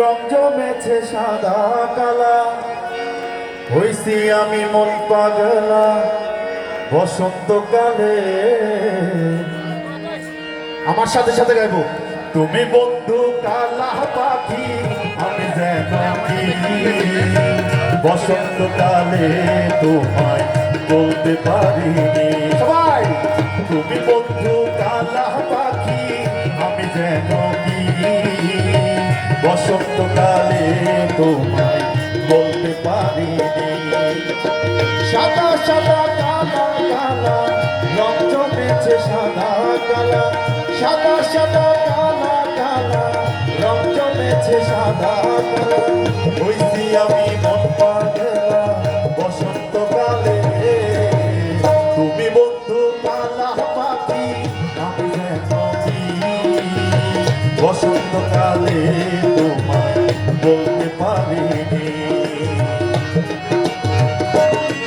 রং জমেছে সাদা কালা। হইছি আমি মন পাগলা বসন্তকালে। আমার সাথে সাথে গাইবো। তুমি বন্ধু কালা পাখি আমি বসন্তকালে তোমায় বলতে পারিনি। সবাই! তুমি বন্ধু কালা পাখি আমি যেন বসন্তকালে তোমায় বলতে পারিনি। সাদা সাদা কালা কালা, রং জমেছে সাদা কালা। সাদা সাদা কালা কালা, রং জমেছে সাদা কালা। বসন্তকালে বলতে পারিনি পিরিত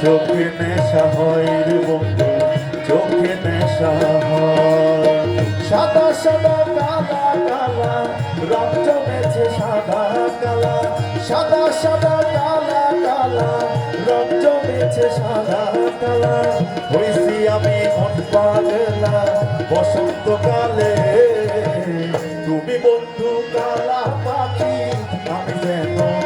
চোখে নেশা হয় বন্ধু, চোখে নেশা হয়। সাদা সাদা কালা কালা, রং জমেছে সাদা কালা। সাদা সাদা কালা কালা, রং জমেছে সাদা কালা। হইছি আমি মন পাগলা বসন্তকালে। তুমি বন্ধু কালা পাখি, আমি যেন